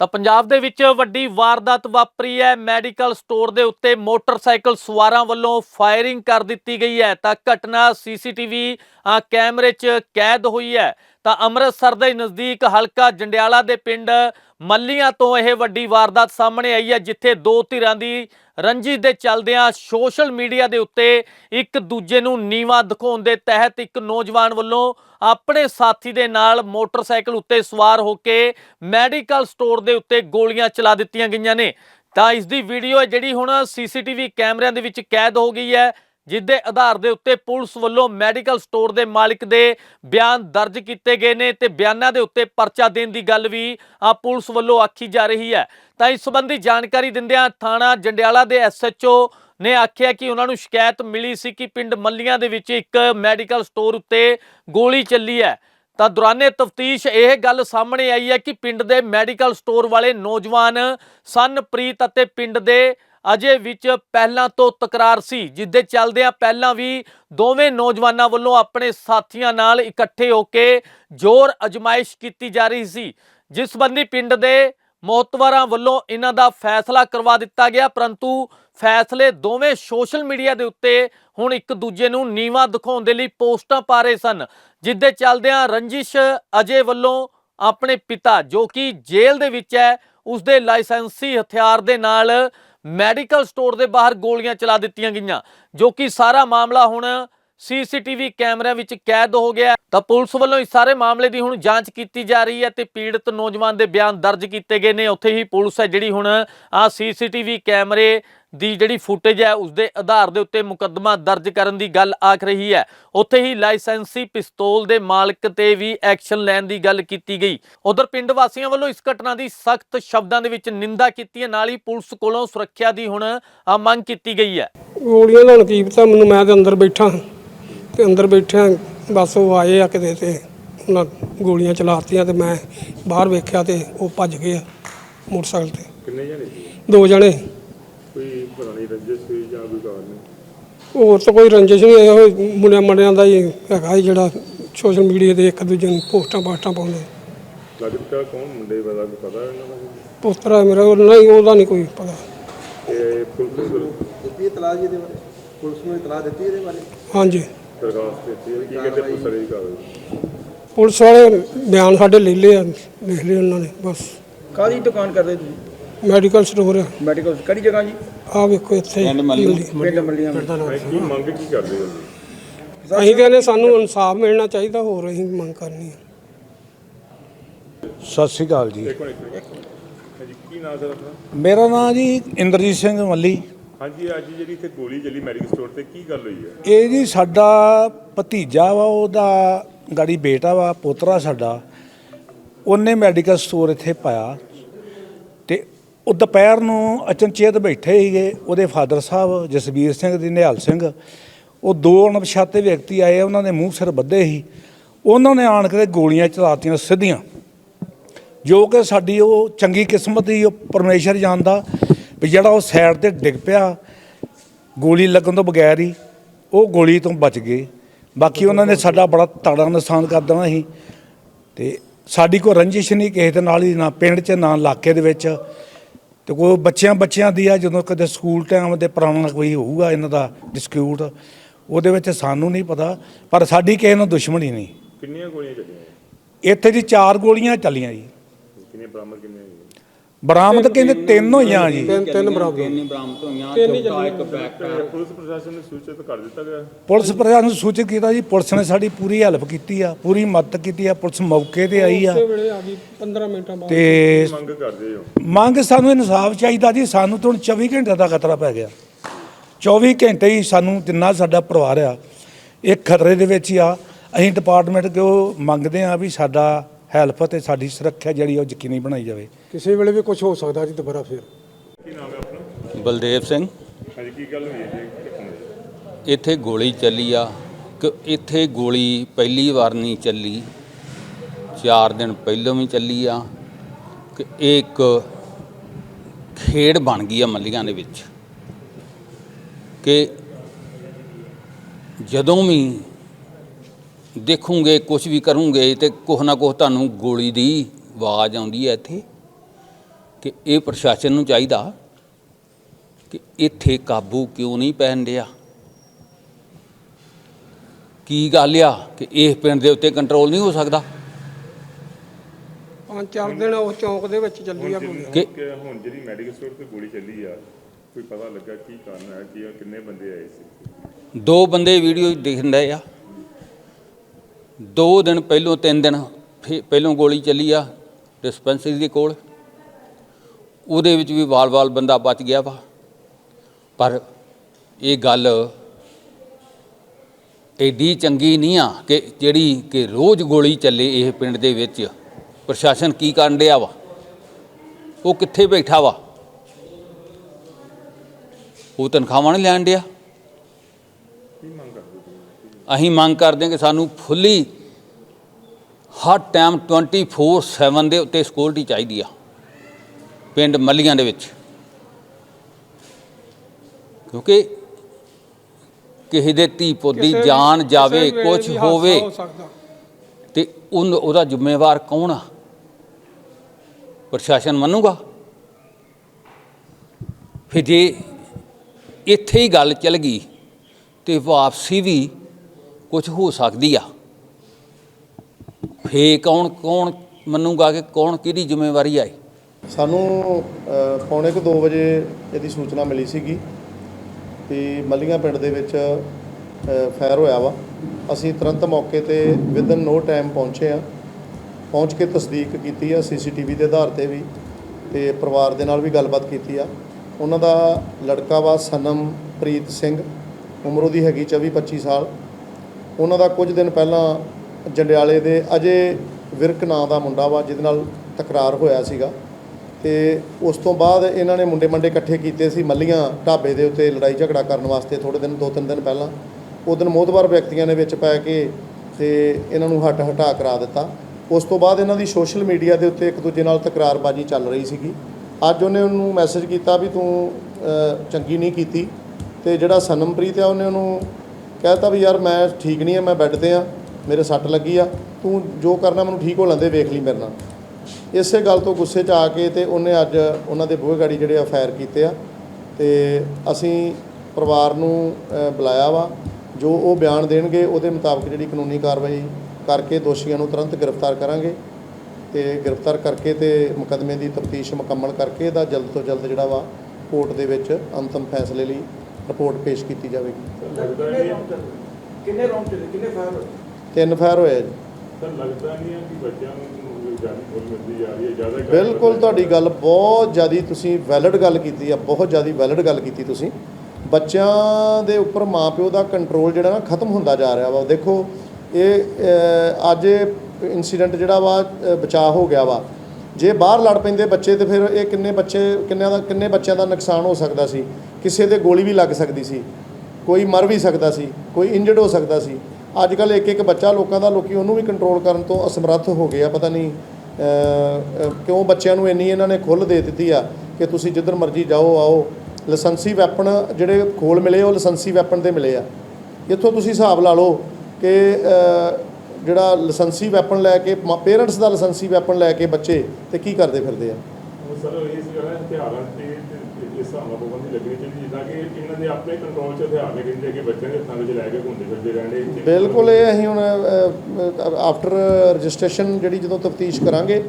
ਤਾਂ ਪੰਜਾਬ ਦੇ ਵਿੱਚ ਵੱਡੀ ਵਾਰਦਾਤ ਵਾਪਰੀ ਹੈ। ਮੈਡੀਕਲ ਸਟੋਰ ਦੇ ਉੱਤੇ ਮੋਟਰਸਾਈਕਲ ਸਵਾਰਾਂ ਵੱਲੋਂ ਫਾਇਰਿੰਗ ਕਰ ਦਿੱਤੀ ਗਈ ਹੈ। ਤਾਂ ਘਟਨਾ ਸੀਸੀਟੀਵੀ ਕੈਮਰੇ 'ਚ ਕੈਦ ਹੋਈ ਹੈ। ਤਾਂ ਅੰਮ੍ਰਿਤਸਰ ਦੇ ਨਜ਼ਦੀਕ ਹਲਕਾ ਜੰਡਿਆਲਾ ਦੇ ਪਿੰਡ ਮੱਲੀਆਂ ਤੋਂ ਇਹ ਵੱਡੀ ਵਾਰਦਾਤ ਸਾਹਮਣੇ ਆਈ ਹੈ, ਜਿੱਥੇ ਦੋ ਧਿਰਾਂ ਦੀ ਰੰਜਿਸ਼ ਦੇ ਚੱਲਦਿਆਂ ਸੋਸ਼ਲ ਮੀਡੀਆ ਦੇ ਉੱਤੇ ਇੱਕ ਦੂਜੇ ਨੂੰ ਨੀਵਾ ਦਿਖਾਉਣ ਦੇ ਤਹਿਤ ਇੱਕ ਨੌਜਵਾਨ ਵੱਲੋਂ ਆਪਣੇ ਸਾਥੀ ਦੇ ਨਾਲ ਮੋਟਰਸਾਈਕਲ ਉੱਤੇ ਸਵਾਰ ਹੋ ਕੇ ਮੈਡੀਕਲ ਸਟੋਰ ਦੇ ਉੱਤੇ ਗੋਲੀਆਂ ਚਲਾ ਦਿੱਤੀਆਂ ਗਈਆਂ ਨੇ। ਤਾਂ ਇਸ ਦੀ ਵੀਡੀਓ ਹੈ ਜਿਹੜੀ ਹੁਣ ਸੀਸੀਟੀਵੀ ਕੈਮਰਿਆਂ ਦੇ ਵਿੱਚ ਕੈਦ ਹੋ ਗਈ ਹੈ। ਜਿਸਦੇ ਆਧਾਰ ਦੇ ਉੱਤੇ ਪੁਲਿਸ ਵੱਲੋਂ ਮੈਡੀਕਲ ਸਟੋਰ ਦੇ ਮਾਲਕ ਦੇ ਬਿਆਨ ਦਰਜ ਕੀਤੇ ਗਏ ਨੇ ਤੇ ਬਿਆਨਾਂ ਦੇ ਉੱਤੇ ਪਰਚਾ ਦੇਣ ਦੀ ਗੱਲ ਵੀ ਆ ਪੁਲਿਸ ਵੱਲੋਂ ਆਖੀ ਜਾ ਰਹੀ ਹੈ। ਤਾਂ ਇਸ ਸੰਬੰਧੀ ਜਾਣਕਾਰੀ ਦਿੰਦਿਆਂ ਥਾਣਾ ਜੰਡਿਆਲਾ ਦੇ ਐਸਐਚਓ ਨੇ ਆਖਿਆ ਕਿ ਉਹਨਾਂ ਨੂੰ ਸ਼ਿਕਾਇਤ ਮਿਲੀ ਸੀ ਕਿ ਪਿੰਡ ਮੱਲੀਆਂ ਦੇ ਵਿੱਚ ਇੱਕ ਮੈਡੀਕਲ ਸਟੋਰ ਉੱਤੇ ਗੋਲੀ ਚੱਲੀ ਹੈ। ਤਾਂ ਦੌਰਾਨੇ ਤਫਤੀਸ਼ ਇਹ ਗੱਲ ਸਾਹਮਣੇ ਆਈ ਹੈ ਕਿ ਪਿੰਡ ਦੇ ਮੈਡੀਕਲ ਸਟੋਰ ਵਾਲੇ ਨੌਜਵਾਨ ਸਨਪ੍ਰੀਤ ਅਤੇ ਪਿੰਡ ਦੇ ਅਜੇ ਵਿੱਚ ਪਹਿਲਾਂ ਤੋਂ ਤਕਰਾਰ ਸੀ, ਜਿੱਦੇ ਚੱਲਦਿਆਂ ਪਹਿਲਾਂ ਵੀ ਦੋਵੇਂ ਨੌਜਵਾਨਾਂ ਵੱਲੋਂ ਆਪਣੇ ਸਾਥੀਆਂ ਨਾਲ ਇਕੱਠੇ ਹੋ ਕੇ ਜ਼ੋਰ ਅਜਮਾਇਸ਼ ਕੀਤੀ ਜਾ ਰਹੀ ਸੀ। ਜਿਸ ਸੰਬੰਧੀ ਪਿੰਡ ਦੇ ਮੋਹਤਵਰਾਂ ਵੱਲੋਂ ਇਹਨਾਂ ਦਾ ਫੈਸਲਾ ਕਰਵਾ ਦਿੱਤਾ ਗਿਆ, ਪਰੰਤੂ ਫੈਸਲੇ ਦੋਵੇਂ ਸੋਸ਼ਲ ਮੀਡੀਆ ਦੇ ਉੱਤੇ ਹੁਣ ਇੱਕ ਦੂਜੇ ਨੂੰ ਨੀਵਾ ਦਿਖਾਉਣ ਦੇ ਲਈ ਪੋਸਟਾਂ ਪਾ ਰਹੇ ਸਨ, ਜਿੱਦੇ ਚੱਲਦਿਆਂ ਰੰਜਿਸ਼ ਅਜੇ ਵੱਲੋਂ ਆਪਣੇ ਪਿਤਾ, ਜੋ ਕਿ ਜੇਲ੍ਹ ਦੇ ਵਿੱਚ ਹੈ, ਉਸਦੇ ਲਾਇਸੈਂਸੀ ਹਥਿਆਰ ਦੇ ਨਾਲ ਮੈਡੀਕਲ ਸਟੋਰ ਦੇ ਬਾਹਰ ਗੋਲੀਆਂ ਚਲਾ ਦਿੱਤੀਆਂ ਗਈਆਂ, ਜੋ ਕਿ ਸਾਰਾ ਮਾਮਲਾ ਹੁਣ ਸੀਸੀਟੀਵੀ ਕੈਮਰਿਆਂ ਵਿੱਚ ਕੈਦ ਹੋ ਗਿਆ ਤਾਂ ਪੁਲਿਸ ਵੱਲੋਂ ਇਸ ਸਾਰੇ ਮਾਮਲੇ ਦੀ ਹੁਣ ਜਾਂਚ ਕੀਤੀ ਜਾ ਰਹੀ ਹੈ ਤੇ ਪੀੜਤ ਨੌਜਵਾਨ ਦੇ ਬਿਆਨ ਦਰਜ ਕੀਤੇ ਗਏ ਨੇ। ਉੱਥੇ ਹੀ ਪੁਲਿਸ ਹੈ ਜਿਹੜੀ ਹੁਣ ਆ ਸੀਸੀਟੀਵੀ ਕੈਮਰੇ ਦੀ ਜਿਹੜੀ ਫੁਟੇਜ ਹੈ ਉਸ ਦੇ ਆਧਾਰ ਦੇ ਉੱਤੇ ਮੁਕੱਦਮਾ ਦਰਜ ਕਰਨ ਦੀ ਗੱਲ ਆਖ ਰਹੀ ਹੈ। ਉੱਥੇ ਹੀ ਲਾਇਸੈਂਸੀ ਪਿਸਤੌਲ ਦੇ ਮਾਲਕ ਤੇ ਵੀ ਐਕਸ਼ਨ ਲੈਣ ਦੀ ਗੱਲ ਕੀਤੀ ਗਈ। ਉਧਰ ਪਿੰਡ ਵਾਸੀਆਂ ਵੱਲੋਂ ਇਸ ਘਟਨਾ ਦੀ ਸਖਤ ਸ਼ਬਦਾਂ ਦੇ ਵਿੱਚ ਨਿੰਦਾ ਕੀਤੀ ਹੈ। ਨਾਲ ਹੀ ਪੁਲਿਸ ਕੋਲੋਂ ਸੁਰੱਖਿਆ ਦੀ ਹੁਣ ਮੰਗ ਕੀਤੀ ਗਈ ਹੈ। ਗੋਲੀਆਂ ਨਾਲ ਕੀ ਪਤਾ ਮੈਨੂੰ ਮੈਂ ਤੇ ਅੰਦਰ ਬੈਠਾ। ਤੇ ਅੰਦਰ ਬੈਠਿਆ ਬਸ ਉਹ ਆਏ ਆ ਕਿਤੇ ਤੇ ਉਹਨਾਂ ਗੋਲੀਆਂ ਚਲਾਤੀਆਂ ਤੇ ਮੈਂ ਬਾਹਰ ਵੇਖਿਆ ਤੇ ਉਹ ਭੱਜ ਗਏ ਆ ਮੋਟਰਸਾਈਕਲ ਤੇ। ਕਿੰਨੇ ਜਣੇ ਸੀ? ਦੋ ਜਣੇ। ਕੋਈ ਪਤਾ ਨਹੀਂ ਰੰਜਿਸ਼ ਸੀ ਜਾਂ ਕੋਈ ਕਾਰਨ? ਹੋਰ ਤਾਂ ਕੋਈ ਰੰਜਿਸ਼ ਨਹੀਂ ਇਹੋ ਮੁੰਡਿਆਂ ਮੰਡਿਆਂ ਦਾ ਹੀ ਹੈਗਾ ਜਿਹੜਾ ਸੋਸ਼ਲ ਮੀਡੀਆ ਤੇ ਇੱਕ ਦੂਜੇ ਨੂੰ ਪੋਸਟਾਂ ਪਾਸਟਾਂ ਪਾਉਂਦੇ। ਲੱਗਦਾ ਕੌਣ ਮੁੰਡੇ ਬਾਰੇ ਕੋਈ ਪਤਾ ਇਹਨਾਂ ਦਾ? ਪੁੱਤਰਾ ਮੇਰਾ ਉਹ ਨਹੀਂ ਉਹਦਾ ਨਹੀਂ ਕੋਈ ਪਤਾ। ਇਹ ਪੁਲਿਸ ਨੂੰ ਦਿੱਤੀ ਇਤਲਾਹ ਜੀ ਇਹਦੇ ਬਾਰੇ? ਪੁਲਿਸ ਨੂੰ ਇਤਲਾਹ ਦਿੱਤੀ ਇਹਦੇ ਬਾਰੇ? ਹਾਂਜੀ। ਦਰਖਾਸਤ ਦਿੱਤੀ ਹੈ ਕੀ ਕਹਿੰਦੇ ਪੁਲਿਸ ਵਾਲੇ ਦੀ ਕਾਰਵਾਈ ਪੁਲਿਸ ਵਾਲੇ ਬਿਆਨ ਸਾਡੇ ਲੈ ਲਏ ਆ ਲਿਖ ਲਏ ਉਹਨਾਂ ਨੇ ਬਸ। ਕਾਹਦੀ ਦੁਕਾਨ ਕਰਦੇ ਤੁਸੀਂ? ਮੈਡੀਕਲ ਸਟੋਰ ਆ ਮੈਡੀਕਲ ਕਿਹੜੀ ਜਗ੍ਹਾ ਜੀ? ਆਹ ਵੇਖੋ ਇੱਥੇ ਮੱਲੀ। ਪਿੰਡ ਮੱਲੀਆਂ ਵਿੱਚ। ਮੈਂ ਕੀ ਮੰਗ ਕੀ ਕਰਦੇ ਹੋ? ਜੀ ਅਸੀਂ ਕਹਿੰਦੇ ਸਾਨੂੰ ਇਨਸਾਫ ਮਿਲਣਾ ਚਾਹੀਦਾ ਹੋਰ ਅਸੀਂ ਮੰਗ ਕਰਨੀ ਹੈ ਸਤਿ ਸ਼੍ਰੀ ਅਕਾਲ ਜੀ। ਇੱਕ ਮਿੰਟ ਇੱਕ ਮਿੰਟ। ਹਾਂਜੀ ਕੀ ਨਾਮ ਸਰ ਆਪਣਾ? ਮੇਰਾ ਨਾਮ ਜੀ ਇੰਦਰਜੀਤ ਸਿੰਘ ਮੱਲੀ। ਹਾਂਜੀ ਅੱਜ ਜਿਹੜੀ ਇੱਥੇ ਗੋਲੀ ਚੱਲੀ ਮੈਡੀਕਲ ਸਟੋਰ ਤੇ ਕੀ ਗੱਲ ਹੋਈ ਹੈ? ਇਹ ਜੀ ਸਾਡਾ ਭਤੀਜਾ ਵਾ ਉਹਦਾ ਗਾੜੀ ਬੇਟਾ ਵਾ ਪੋਤਰਾ ਸਾਡਾ। ਉਹਨੇ ਮੈਡੀਕਲ ਸਟੋਰ ਇੱਥੇ ਪਾਇਆ। ਉਹ ਦੁਪਹਿਰ ਨੂੰ ਅਚਨਚੇਤ ਬੈਠੇ ਸੀਗੇ, ਉਹਦੇ ਫਾਦਰ ਸਾਹਿਬ ਜਸਵੀਰ ਸਿੰਘ ਤੇ ਨਿਹਾਲ ਸਿੰਘ। ਉਹ ਦੋ ਅਣਪਛਾਤੇ ਵਿਅਕਤੀ ਆਏ, ਉਹਨਾਂ ਦੇ ਮੂੰਹ ਸਿਰ ਬੱਧੇ ਸੀ। ਉਹਨਾਂ ਨੇ ਆਣ ਕੇ ਗੋਲੀਆਂ ਚਲਾਤੀਆਂ ਸਿੱਧੀਆਂ। ਜੋ ਕਿ ਸਾਡੀ ਉਹ ਚੰਗੀ ਕਿਸਮਤ ਹੀ ਉਹ ਪਰਮੇਸ਼ਰ ਜਾਣਦਾ ਵੀ ਜਿਹੜਾ ਉਹ ਸਾਈਡ ਤੇ ਡਿੱਗ ਪਿਆ, ਗੋਲੀ ਲੱਗਣ ਤੋਂ ਬਗੈਰ ਹੀ ਉਹ ਗੋਲੀ ਤੋਂ ਬਚ ਗਏ। ਬਾਕੀ ਉਹਨਾਂ ਨੇ ਸਾਡਾ ਬੜਾ ਤੜਾ ਨੁਕਸਾਨ ਕਰ ਦੇਣਾ ਸੀ। ਤੇ ਸਾਡੀ ਕੋਈ ਰੰਜਿਸ਼ ਨਹੀਂ ਕਿਸੇ ਦੇ ਨਾਲ ਹੀ, ਨਾ ਪਿੰਡ 'ਚ, ਨਾ ਇਲਾਕੇ ਦੇ ਵਿੱਚ। ਤੇ ਕੋਈ ਬੱਚਿਆਂ ਬੱਚਿਆਂ ਦੀ ਆ ਜਦੋਂ ਕਦੇ ਸਕੂਲ ਟਾਈਮ ਦੇ ਪੁਰਾਣਾ ਕੋਈ ਹੋਊਗਾ ਇਹਨਾਂ ਦਾ ਡਿਸਕਿਊਟ ਉਹਦੇ ਵਿੱਚ ਸਾਨੂੰ ਨਹੀਂ ਪਤਾ ਪਰ ਸਾਡੀ ਕਿਸੇ ਨਾਲ ਦੁਸ਼ਮਣੀ ਨਹੀਂ। ਕਿੰਨੀਆਂ ਗੋਲੀਆਂ ਚੱਲੀਆਂ? ਇੱਥੇ ਜੀ ਚਾਰ ਗੋਲੀਆਂ ਚੱਲੀਆਂ ਜੀ। ਕਿੰਨੇ ਬਰਾਮਦ ਕਿੰਨੇ ਬਰਾਮਦ ਕਹਿੰਦੇ ਤਿੰਨ ਹੋਈਆਂ ਜੀ। ਤਿੰਨ ਤਿੰਨ ਬਰਾਬਰ ਤੇ ਪੁਲਿਸ ਪ੍ਰਸ਼ਾਸਨ ਨੇ ਸੂਚਿਤ ਕਰ ਦਿੱਤਾ ਗਿਆ। ਪੁਲਿਸ ਪ੍ਰਸ਼ਾਸਨ ਨੂੰ ਸੂਚਿਤ ਕੀਤਾ ਜੀ ਪੁਲਿਸ ਨੇ ਸਾਡੀ ਪੂਰੀ ਹੈਲਪ ਕੀਤੀ ਆ ਪੂਰੀ ਮਦਦ ਕੀਤੀ ਆ ਪੁਲਿਸ ਮੌਕੇ ਤੇ ਆਈ ਆ। ਉਸੇ ਵੇਲੇ ਆ ਗਈ 15 ਮਿੰਟਾਂ ਬਾਅਦ। ਤੇ ਮੰਗ ਕਰਦੇ ਹੋ? ਮੰਗ ਸਾਨੂੰ ਇਨਸਾਫ ਚਾਹੀਦਾ ਜੀ ਸਾਨੂੰ ਤਾਂ ਹੁਣ 24 ਘੰਟੇ ਦਾ ਖਤਰਾ ਪੈ ਗਿਆ। 24 ਘੰਟੇ ਹੀ ਸਾਨੂੰ ਜਿੰਨਾ ਸਾਡਾ ਪਰਿਵਾਰ ਆ ਇਹ ਖਤਰੇ ਦੇ ਵਿੱਚ ਹੀ ਆ। ਅਸੀਂ ਡਿਪਾਰਟਮੈਂਟ ਕੋ ਮੰਗਦੇ ਆ ਵੀ ਸਾਡਾ ਹੈਲਪ ਤੇ ਸਾਡੀ ਸੁਰੱਖਿਆ ਜਿਹੜੀ ਉਹ ਯਕੀਨੀ ਬਣਾਈ ਜਾਵੇ। ਕਿਸੇ ਵੇਲੇ ਵੀ ਕੁਝ ਹੋ ਸਕਦਾ ਜੀ ਦੁਬਾਰਾ ਫਿਰ। ਕੀ ਨਾਮ ਹੈ ਆਪਣਾ? ਬਲਦੇਵ ਸਿੰਘ। ਹਾਂਜੀ ਕੀ ਗੱਲ ਹੋਈ ਹੈ ਜੀ? ਘਟਨਾ ਦੀ? ਇੱਥੇ ਗੋਲੀ ਚੱਲੀ ਆ। ਕਿ ਇੱਥੇ ਗੋਲੀ ਪਹਿਲੀ ਵਾਰ ਨਹੀਂ ਚੱਲੀ। 4 ਦਿਨ ਪਹਿਲਾਂ ਵੀ ਚੱਲੀ ਆ। ਕਿ ਇਹ ਇੱਕ ਖੇਡ ਬਣ ਗਈ ਆ ਮੱਲੀਆਂ ਦੇ ਵਿੱਚ। ਕਿ ਜਦੋਂ ਵੀ ਦੇਖੋਗੇ ਕੁਝ ਵੀ ਕਰੋਗੇ ਤੇ ਕੁਛ ਨਾ ਕੁਛ ਤੁਹਾਨੂੰ ਗੋਲੀ ਦੀ ਆਵਾਜ਼ ਆਉਂਦੀ ਹੈ ਇੱਥੇ ਕਿ ਇਹ ਪ੍ਰਸ਼ਾਸਨ ਨੂੰ ਚਾਹੀਦਾ ਕਿ ਇੱਥੇ ਕਾਬੂ ਕਿਉਂ ਨਹੀਂ ਪੈਣ ਡਿਆ। ਕੀ ਗੱਲ ਆ ਕਿ ਇਸ ਪਿੰਡ ਦੇ ਉੱਤੇ ਕੰਟਰੋਲ ਨਹੀਂ ਹੋ ਸਕਦਾ? ਪੰਜ ਚਾਰ ਦਿਨ ਉਸ ਚੌਂਕ ਦੇ ਵਿੱਚ ਚੱਲੀ ਆ ਗੋਲੀ ਕਿ ਕਿ ਹੁਣ ਜਿਹੜੀ ਮੈਡੀਕਲ ਸਟੋਰ ਤੇ ਗੋਲੀ ਚੱਲੀ ਆ ਕੋਈ ਪਤਾ ਲੱਗਾ ਕੀ ਕਾਰਨ ਹੈ ਕੀ ਕਿੰਨੇ ਬੰਦੇ ਆਏ ਸੀ? ਦੋ ਬੰਦੇ ਵੀਡੀਓ ਦਿਖਣ ਆ। ਦੋ ਦਿਨ ਪਹਿਲੋਂ, ਤਿੰਨ ਦਿਨ ਫੇ- ਪਹਿਲੋਂ ਗੋਲੀ ਚੱਲੀ ਆ ਡਿਸਪੈਂਸਰੀ ਦੇ ਕੋਲ। ਉਹਦੇ ਵਿੱਚ ਵੀ ਵਾਲ-ਵਾਲ ਬੰਦਾ ਬਚ ਗਿਆ ਵਾ। ਪਰ ਇਹ ਗੱਲ ਐਡੀ ਚੰਗੀ ਨਹੀਂ ਆ ਕਿ ਜਿਹੜੀ ਕਿ ਰੋਜ਼ ਗੋਲੀ ਚੱਲੇ ਇਹ ਪਿੰਡ ਦੇ ਵਿੱਚ। ਪ੍ਰਸ਼ਾਸਨ ਕੀ ਕਰਨ ਡਿਆ ਵਾ? ਉਹ ਕਿੱਥੇ ਬੈਠਾ ਵਾ? ਉਹ ਤਨਖਾਹਾਂ ਨਹੀਂ ਲੈਣ ਡਿਆ? ਅਸੀਂ ਮੰਗ ਕਰਦੇ ਹਾਂ ਕਿ ਸਾਨੂੰ ਫੁੱਲੀ ਹਰ ਟਾਈਮ 24/7 ਦੇ ਉੱਤੇ ਸਿਕਿਉਰਿਟੀ ਚਾਹੀਦੀ ਆ ਪਿੰਡ ਮੱਲੀਆਂ ਦੇ ਵਿੱਚ। ਕਿਉਂਕਿ ਕਿਸੇ ਦੇ ਧੀ ਪੁੱਤ ਦੀ ਜਾਨ ਜਾਵੇ ਕੁਝ ਹੋਵੇ ਤੇ ਉਹਦਾ ਜ਼ਿੰਮੇਵਾਰ ਕੌਣ ਆ? ਪ੍ਰਸ਼ਾਸਨ ਮੰਨੂਗਾ? ਫਿਰ ਜੇ ਇੱਥੇ ਹੀ ਗੱਲ ਚੱਲ ਗਈ ਤੇ ਵਾਪਸੀ ਵੀ ਕੁਝ ਹੋ ਸਕਦੀ ਆ। ਫੇ ਕੌਣ ਕੌਣ ਮੰਨੂਗਾ ਕਿ ਕੌਣ ਕਿਹਦੀ ਜ਼ਿੰਮੇਵਾਰੀ ਆਏ ਸਾਨੂੰ ਅ, ਪੌਣੇ ਕੁ 2 ਵਜੇ ਇਹਦੀ ਸੂਚਨਾ ਮਿਲੀ ਸੀਗੀ ਕਿ ਮੱਲੀਆਂ ਪਿੰਡ ਦੇ ਵਿੱਚ ਅ, ਫਾਇਰ ਹੋਇਆ ਵਾ। ਅਸੀਂ ਤੁਰੰਤ ਮੌਕੇ ਤੇ ਵਿਦਨ ਨੋ ਟਾਈਮ ਪਹੁੰਚੇ ਆ ਪਹੁੰਚ ਕੇ ਤਸਦੀਕ ਕੀਤੀ ਆ ਸੀਸੀਟੀਵੀ ਦੇ ਆਧਾਰ ਤੇ ਵੀ ਤੇ ਪਰਿਵਾਰ ਦੇ ਨਾਲ ਵੀ ਗੱਲਬਾਤ ਕੀਤੀ ਆ। ਉਹਨਾਂ ਦਾ ਲੜਕਾ ਵਾ ਸਨਮਪ੍ਰੀਤ ਸਿੰਘ ਉਮਰ ਉਹਦੀ ਹੈਗੀ 24 25 ਸਾਲ। ਉਹਨਾਂ ਦਾ ਕੁਝ ਦਿਨ ਪਹਿਲਾਂ ਜੰਡਿਆਲੇ ਦੇ ਅਜੇ ਵਿਰਕ ਨਾਂ ਦਾ ਮੁੰਡਾ ਵਾ, ਜਿਹਦੇ ਨਾਲ ਤਕਰਾਰ ਹੋਇਆ ਸੀਗਾ। ਤੇ ਉਸ ਤੋਂ ਬਾਅਦ ਇਹਨਾਂ ਨੇ ਮੁੰਡੇ ਮੰਡੇ ਇਕੱਠੇ ਕੀਤੇ ਸੀ ਮੱਲੀਆਂ ਢਾਬੇ ਦੇ ਉੱਤੇ ਲੜਾਈ ਝਗੜਾ ਕਰਨ ਵਾਸਤੇ ਥੋੜੇ ਦਿਨ, ਦੋ ਤਿੰਨ ਦਿਨ ਪਹਿਲਾਂ। ਉਹ ਦਿਨ ਮੋਹਤਵਾਰ ਵਿਅਕਤੀਆਂ ਨੇ ਵਿੱਚ ਪੈ ਕੇ ਤੇ ਇਹਨਾਂ ਨੂੰ ਹਟ ਹਟਾ ਕਰਾ ਦਿੱਤਾ। ਉਸ ਤੋਂ ਬਾਅਦ ਇਹਨਾਂ ਦੀ ਸੋਸ਼ਲ ਮੀਡੀਆ ਦੇ ਉੱਤੇ ਇੱਕ ਦੂਜੇ ਨਾਲ ਤਕਰਾਰਬਾਜ਼ੀ ਚੱਲ ਰਹੀ ਸੀਗੀ। ਅੱਜ ਉਹਨੇ ਉਹਨੂੰ ਮੈਸੇਜ ਕੀਤਾ ਵੀ ਤੂੰ ਚੰਗੀ ਨਹੀਂ ਕੀਤੀ ਤੇ ਜਿਹੜਾ ਸਨਮਪ੍ਰੀਤ ਆ ਉਹਨੇ ਉਹਨੂੰ ਕਹਿਤਾ ਵੀ ਯਾਰ ਮੈਂ ਠੀਕ ਨਹੀਂ ਆ, ਮੈਂ ਬੈੱਡ ਤੇ ਆ, ਮੇਰੇ ਸੱਟ ਲੱਗੀ ਆ, ਤੂੰ ਜੋ ਕਰਨਾ ਮੈਨੂੰ ਠੀਕ ਹੋ ਲੈਂਦੇ, ਵੇਖ ਲਈ ਮੇਰੇ ਨਾਲ। ਇਸੇ ਗੱਲ ਤੋਂ ਗੁੱਸੇ 'ਚ ਆ ਕੇ ਤੇ ਉਹਨੇ ਅੱਜ ਉਹਨਾਂ ਦੇ ਬੂਹੇ ਗਾੜੀ ਜਿਹੜੇ ਆ ਫਾਇਰ ਕੀਤੇ ਆ ਤੇ ਅਸੀਂ ਪਰਿਵਾਰ ਨੂੰ ਬੁਲਾਇਆ ਵਾ, ਜੋ ਉਹ ਬਿਆਨ ਦੇਣਗੇ, ਉਹਦੇ ਮੁਤਾਬਕ ਜਿਹੜੀ ਕਾਨੂੰਨੀ ਕਾਰਵਾਈ ਕਰਕੇ ਦੋਸ਼ੀਆਂ ਨੂੰ ਤੁਰੰਤ ਗ੍ਰਿਫਤਾਰ ਕਰਾਂਗੇ ਤੇ ਗ੍ਰਿਫਤਾਰ ਕਰਕੇ ਤੇ ਮੁਕੱਦਮੇ ਦੀ ਤਫਤੀਸ਼ ਮੁਕੰਮਲ ਕਰਕੇ ਇਹਦਾ ਜਲਦ ਤੋਂ ਜਲਦ ਜਿਹੜਾ ਵਾ ਕੋਰਟ ਦੇ ਵਿੱਚ ਅੰਤਮ ਫੈਸਲੇ ਲਈ ਰਿਪੋਰਟ ਪੇਸ਼ ਕੀਤੀ ਜਾਵੇਗੀ। ਲੱਗਦਾ ਨਹੀਂ ਕਿੰਨੇ ਰਾਉਂਡ ਚੱਲੇ ਕਿੰਨੇ ਫਾਇਰ ਹੋਏ? ਤਿੰਨ ਫਾਇਰ ਹੋਏ ਆ ਜੀ। ਸਰ ਲੱਗਦਾ ਨਹੀਂ ਹੈ ਕਿ ਬੱਚਿਆਂ ਨੂੰ ਜਾਨੀ ਖੋਲ ਮਿਲਦੀ ਜਾ ਰਹੀ ਹੈ ਜ਼ਿਆਦਾ ਕਰ- ਬਿਲਕੁਲ ਤੁਹਾਡੀ ਗੱਲ ਬਹੁਤ ਜ਼ਿਆਦੀ ਤੁਸੀਂ ਵੈਲਿਡ ਗੱਲ ਕੀਤੀ ਆ ਬਹੁਤ ਜ਼ਿਆਦੀ ਵੈਲਿਡ ਗੱਲ ਕੀਤੀ ਤੁਸੀਂ। ਬੱਚਿਆਂ ਦੇ ਉੱਪਰ ਮਾਪਿਓ ਦਾ ਕੰਟਰੋਲ ਜਿਹੜਾ ਨਾ ਖਤਮ ਹੁੰਦਾ ਜਾ ਰਿਹਾ ਵਾ। ਦੇਖੋ ਇਹ ਅੱਜ ਇਨਸੀਡੈਂਟ ਜਿਹੜਾ ਵਾ ਅ, ਬਚਾਅ ਹੋ ਗਿਆ ਵਾ। ਜੇ ਬਾਹਰ ਲੜ ਪੈਂਦੇ ਬੱਚੇ ਤੇ ਫਿਰ ਇਹ ਕਿੰਨੇ ਬੱਚੇ ਕਿੰਨਿਆਂ ਦਾ ਕਿੰਨੇ ਬੱਚਿਆਂ ਦਾ ਨੁਕਸਾਨ ਹੋ ਸਕਦਾ ਸੀ? ਕਿਸੇ ਦੇ ਗੋਲੀ ਵੀ ਲੱਗ ਸਕਦੀ ਸੀ। ਕੋਈ ਮਰ ਵੀ ਸਕਦਾ ਸੀ, ਕੋਈ ਇੰਜਰਡ ਹੋ ਸਕਦਾ ਸੀ। ਅੱਜ ਕੱਲ ਇੱਕ ਇੱਕ ਬੱਚਾ ਲੋਕਾਂ ਦਾ ਲੋਕੀ ਉਹਨੂੰ ਵੀ ਕੰਟਰੋਲ ਕਰਨ ਤੋਂ ਅਸਮਰੱਥ ਹੋ ਗਏ ਆ, ਪਤਾ ਨਹੀਂ ਕਿਉਂ ਬੱਚਿਆਂ ਨੂੰ ਇੰਨੀ ਇਹਨਾਂ ਨੇ ਖੁੱਲ੍ਹ ਦੇ ਦਿੱਤੀ ਆ ਕਿ ਤੁਸੀਂ ਜਿੱਧਰ ਮਰਜ਼ੀ ਜਾਓ, ਆਓ। ਲਾਇਸੈਂਸੀ ਵੈਪਨ ਜਿਹੜੇ ਖੋਲ ਮਿਲੇ ਉਹ ਲਾਇਸੈਂਸੀ ਵੈਪਨ ਦੇ ਮਿਲੇ ਆ। ਇੱਥੋਂ ਤੁਸੀਂ ਹਿਸਾਬ ਲਾ ਲਓ ਕਿ ਜਿਹੜਾ ਲਾਇਸੈਂਸੀ ਵੈਪਨ ਲੈ ਕੇ ਪੇਰੈਂਟਸ ਦਾ ਲਾਇਸੈਂਸੀ ਵੈਪਨ ਲੈ ਕੇ ਬੱਚੇ ਤੇ ਕੀ ਕਰਦੇ ਫਿਰਦੇ ਆ? ਸਰ ਇਸ ਗੱਲ ਹੈ ਹਥਿਆਰਾਂ ਤੇ ਤੇ ਇਸ ਹਿਸਾਬ ਨਾਲ ਪਾਬੰਦੀ ਲੱਗਣੀ ਚਾਹੀਦੀ ਜਿੱਦਾਂ ਕਿ ਇਹਨਾਂ ਦੇ ਆਪਣੇ ਕੰਟਰੋਲ 'ਚ ਹਥਿਆਰ ਨੇ ਕਹਿੰਦੇ ਕਿ ਬੱਚਿਆਂ ਦੇ ਹੱਥਾਂ ਵਿੱਚ ਲੈ ਕੇ ਘੁੰਮਦੇ ਫਿਰਦੇ ਰਹਿੰਦੇ ਬਿਲਕੁਲ ਇਹ ਅਸੀਂ ਹੁਣ ਆਫਟਰ ਰਜਿਸਟ੍ਰੇਸ਼ਨ ਜਿਹੜੀ ਜਦੋਂ ਤਫਤੀਸ਼ ਕਰਾਂਗੇ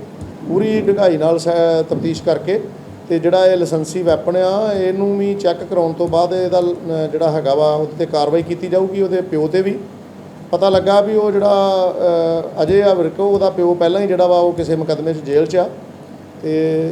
ਪੂਰੀ ਡੂੰਘਾਈ ਨਾਲ ਤਫਤੀਸ਼ ਕਰਕੇ ਤੇ ਜਿਹੜਾ ਇਹ ਲਾਇਸੈਂਸੀ ਵੈਪਨ ਆ ਇਹਨੂੰ ਵੀ ਚੈੱਕ ਕਰਾਉਣ ਤੋਂ ਬਾਅਦ ਇਹਦਾ ਜਿਹੜਾ ਹੈਗਾ ਵਾ ਉਹਦੇ ਤੇ ਕਾਰਵਾਈ ਕੀਤੀ ਜਾਊਗੀ ਉਹਦੇ ਪਿਓ ਤੇ ਵੀ। ਪਤਾ ਲੱਗਾ ਵੀ ਉਹ ਜਿਹੜਾ ਅ, ਅਜੇ ਆ ਵਿਰਕੋ ਉਹਦਾ ਪਿਓ ਪਹਿਲਾਂ ਹੀ ਜਿਹੜਾ ਵਾ ਉਹ ਕਿਸੇ ਮੁਕੱਦਮੇ 'ਚ ਜੇਲ੍ਹ 'ਚ ਆ। ਤੇ